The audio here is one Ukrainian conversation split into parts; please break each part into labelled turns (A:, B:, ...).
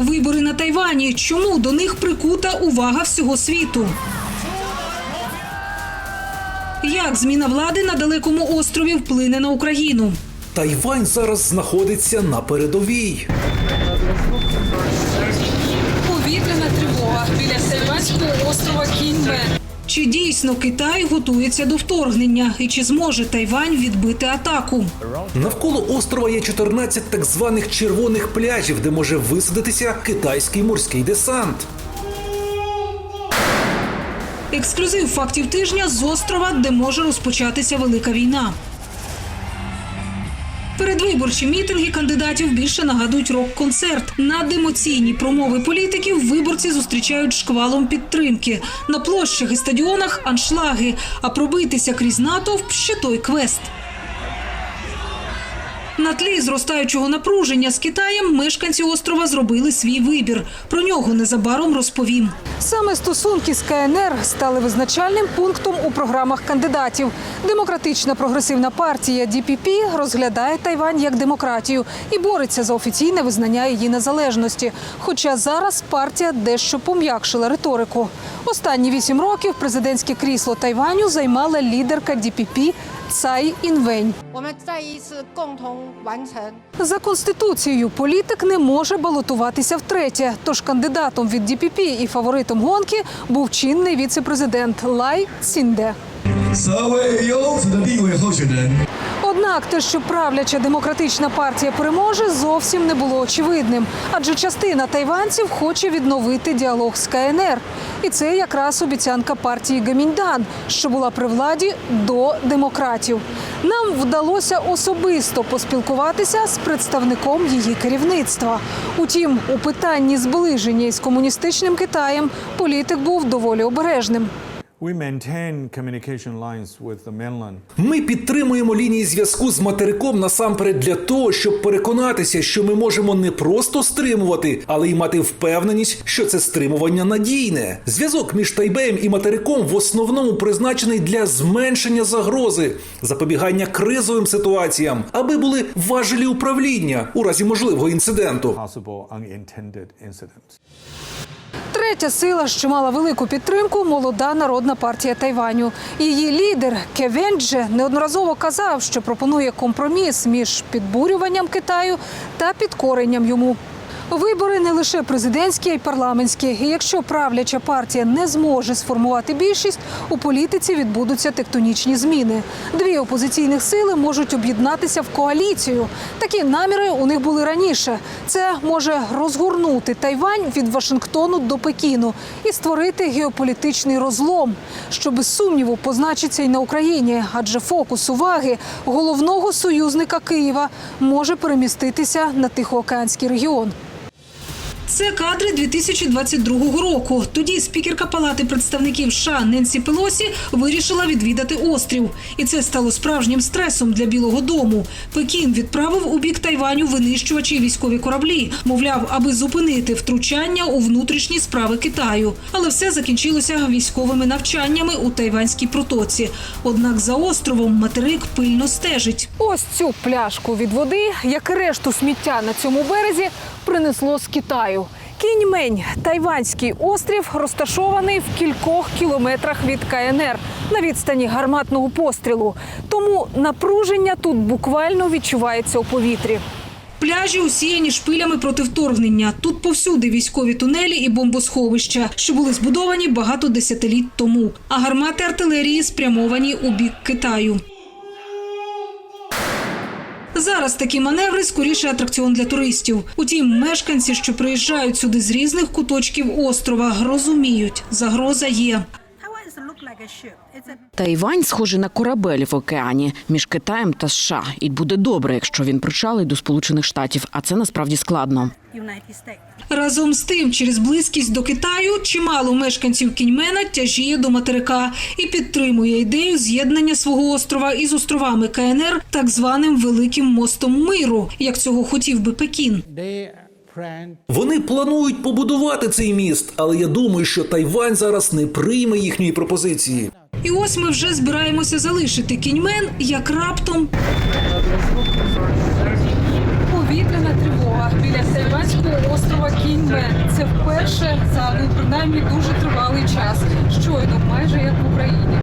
A: Вибори на Тайвані. Чому до них прикута увага всього світу? Як зміна влади на далекому острові вплине на Україну?
B: Тайвань зараз знаходиться на передовій.
C: Повітряна тривога біля Тайванського острова Кіньме.
A: Чи дійсно Китай готується до вторгнення? І чи зможе Тайвань відбити атаку?
B: Навколо острова є 14 так званих червоних пляжів, де може висадитися китайський морський десант.
A: Ексклюзив фактів тижня з острова, де може розпочатися велика війна. Передвиборчі мітинги кандидатів більше нагадують рок-концерт. Надемоційні промови політиків виборці зустрічають шквалом підтримки. На площах і стадіонах аншлаги, а пробитися крізь натовп ще той квест. На тлі зростаючого напруження з Китаєм мешканці острова зробили свій вибір. Про нього незабаром розповім.
D: Саме стосунки з КНР стали визначальним пунктом у програмах кандидатів. Демократична прогресивна партія ДПП розглядає Тайвань як демократію і бореться за офіційне визнання її незалежності. Хоча зараз партія дещо пом'якшила риторику. Останні вісім років президентське крісло Тайваню займала лідерка ДПП Цай Інвень. За конституцією політик не може балотуватися втретє. Тож кандидатом від ДПП і фаворитом гонки був чинний віце-президент Лай Цінде. Однак те, що правляча демократична партія переможе, зовсім не було очевидним, адже частина тайванців хоче відновити діалог з КНР. І це якраз обіцянка партії Гаміньдан, що була при владі до демократів. Нам вдалося особисто поспілкуватися з представником її керівництва. Утім, у питанні зближення із комуністичним Китаєм політик був доволі обережним.
E: We maintain communication lines with the mainland.
B: Ми підтримуємо лінії зв'язку з материком насамперед для того, щоб переконатися, що ми можемо не просто стримувати, але й мати впевненість, що це стримування надійне. Зв'язок між Тайбеєм і материком в основному призначений для зменшення загрози, запобігання кризовим ситуаціям, аби були важелі управління у разі можливого інциденту.
D: Третя сила, що мала велику підтримку, молода народна партія Тайваню. Її лідер Кевендже неодноразово казав, що пропонує компроміс між підбурюванням Китаю та підкоренням йому. Вибори не лише президентські, а й парламентські. І якщо правляча партія не зможе сформувати більшість, у політиці відбудуться тектонічні зміни. Дві опозиційних сили можуть об'єднатися в коаліцію. Такі наміри у них були раніше. Це може розгорнути Тайвань від Вашингтону до Пекіну і створити геополітичний розлом, що без сумніву позначиться й на Україні, адже фокус уваги головного союзника Києва може переміститися на Тихоокеанський регіон.
A: Це кадри 2022 року. Тоді спікерка Палати представників США Ненсі Пелосі вирішила відвідати острів, і це стало справжнім стресом для Білого Дому. Пекін відправив у бік Тайваню винищувачі військові кораблі, мовляв, аби зупинити втручання у внутрішні справи Китаю. Але все закінчилося військовими навчаннями у Тайванській протоці. Однак за островом материк пильно стежить.
D: Ось цю пляшку від води, як і решту сміття на цьому березі, принесло з Китаю. Кіньмень тайванський острів розташований в кількох кілометрах від КНР на відстані гарматного пострілу. Тому напруження тут буквально відчувається у повітрі.
A: Пляжі усіяні шпилями проти вторгнення. Тут повсюди військові тунелі і бомбосховища, що були збудовані багато десятиліть тому. А гармати артилерії спрямовані у бік Китаю. Зараз такі маневри скоріше атракціон для туристів. Утім, мешканці, що приїжджають сюди з різних куточків острова, розуміють, загроза є.
F: Тайвань схожий на корабель в океані. Між Китаєм та США, і буде добре, якщо він причалить до Сполучених Штатів, а це насправді складно.
A: Разом з тим, через близькість до Китаю чимало мешканців кіньмена тяжіє до материка і підтримує ідею з'єднання свого острова із островами КНР так званим Великим мостом миру, як цього хотів би Пекін.
B: Вони планують побудувати цей міст, але я думаю, що Тайвань зараз не прийме їхньої пропозиції.
A: І ось ми вже збираємося залишити кіньмен, як раптом
C: Повітряна тривога біля Тайванського острова Кіньме. Кінмен. Це вперше за ну принаймні дуже тривалий час. Щойно, майже як в Україні.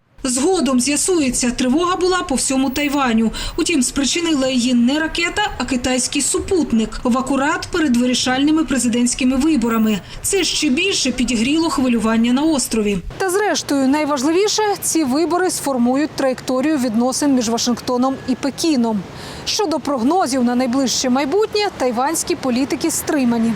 A: Згодом з'ясується, тривога була по всьому Тайваню. Утім, спричинила її не ракета, а китайський супутник в акурат перед вирішальними президентськими виборами. Це ще більше підігріло хвилювання на острові.
D: Та зрештою, найважливіше ці вибори сформують траєкторію відносин між Вашингтоном і Пекіном. Щодо прогнозів на найближче майбутнє, тайванські політики стримані.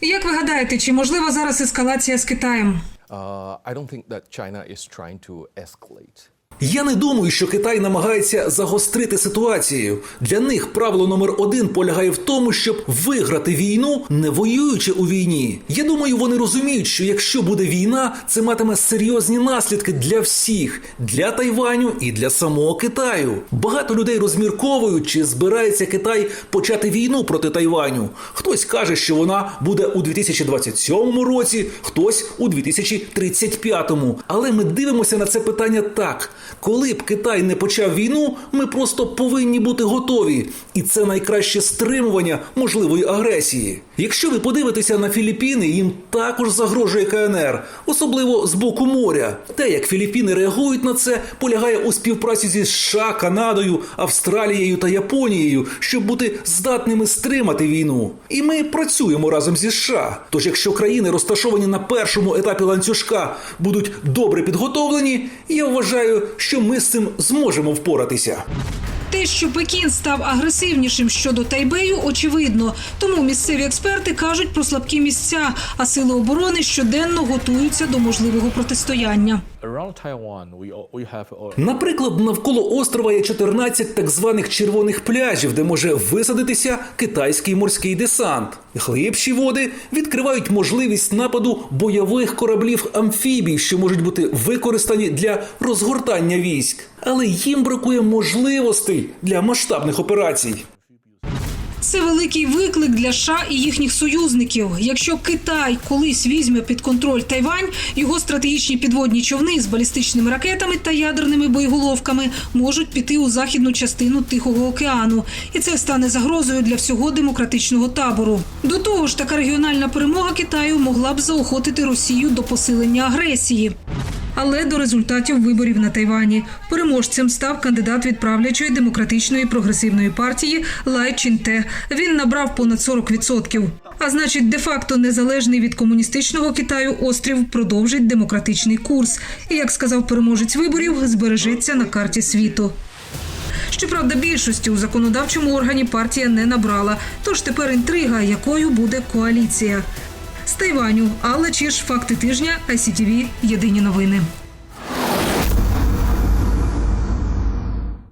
A: Як ви гадаєте, чи можлива зараз ескалація з Китаєм?
G: Uh, I don't think that China is trying to escalate.
B: Я не думаю, що Китай намагається загострити ситуацію. Для них правило номер один полягає в тому, щоб виграти війну, не воюючи у війні. Я думаю, вони розуміють, що якщо буде війна, це матиме серйозні наслідки для всіх, для Тайваню і для самого Китаю. Багато людей розмірковують, чи збирається Китай почати війну проти Тайваню. Хтось каже, що вона буде у 2027 році, хтось у 2035. Але ми дивимося на це питання так. Коли б Китай не почав війну, ми просто повинні бути готові, і це найкраще стримування можливої агресії. Якщо ви подивитеся на Філіппіни, їм також загрожує КНР, особливо з боку моря. Те, як Філіппіни реагують на це, полягає у співпраці зі США, Канадою, Австралією та Японією, щоб бути здатними стримати війну. І ми працюємо разом зі США. Тож, якщо країни, розташовані на першому етапі ланцюжка, будуть добре підготовлені, я вважаю, що ми з цим зможемо впоратися.
A: Те, що Пекін став агресивнішим щодо Тайбею, очевидно. Тому місцеві експерти кажуть про слабкі місця, а сили оборони щоденно готуються до можливого протистояння.
B: Наприклад, навколо острова є 14 так званих червоних пляжів, де може висадитися китайський морський десант. Глибші води відкривають можливість нападу бойових кораблів амфібій, що можуть бути використані для розгортання військ. Але їм бракує можливостей для масштабних операцій.
A: Це великий виклик для США і їхніх союзників. Якщо Китай колись візьме під контроль Тайвань, його стратегічні підводні човни з балістичними ракетами та ядерними боєголовками можуть піти у західну частину Тихого океану, і це стане загрозою для всього демократичного табору. До того ж, така регіональна перемога Китаю могла б заохотити Росію до посилення агресії. Але до результатів виборів на Тайвані переможцем став кандидат від правлячої демократичної прогресивної партії Лай Чінте. Він набрав понад 40%. А значить, де-факто незалежний від комуністичного Китаю острів продовжить демократичний курс. І як сказав переможець виборів, збережеться на карті світу. Щоправда, більшості у законодавчому органі партія не набрала. Тож тепер інтрига, якою буде коаліція. З Тайваню Алла Чіш, факти тижня, ICTV, Єдині новини.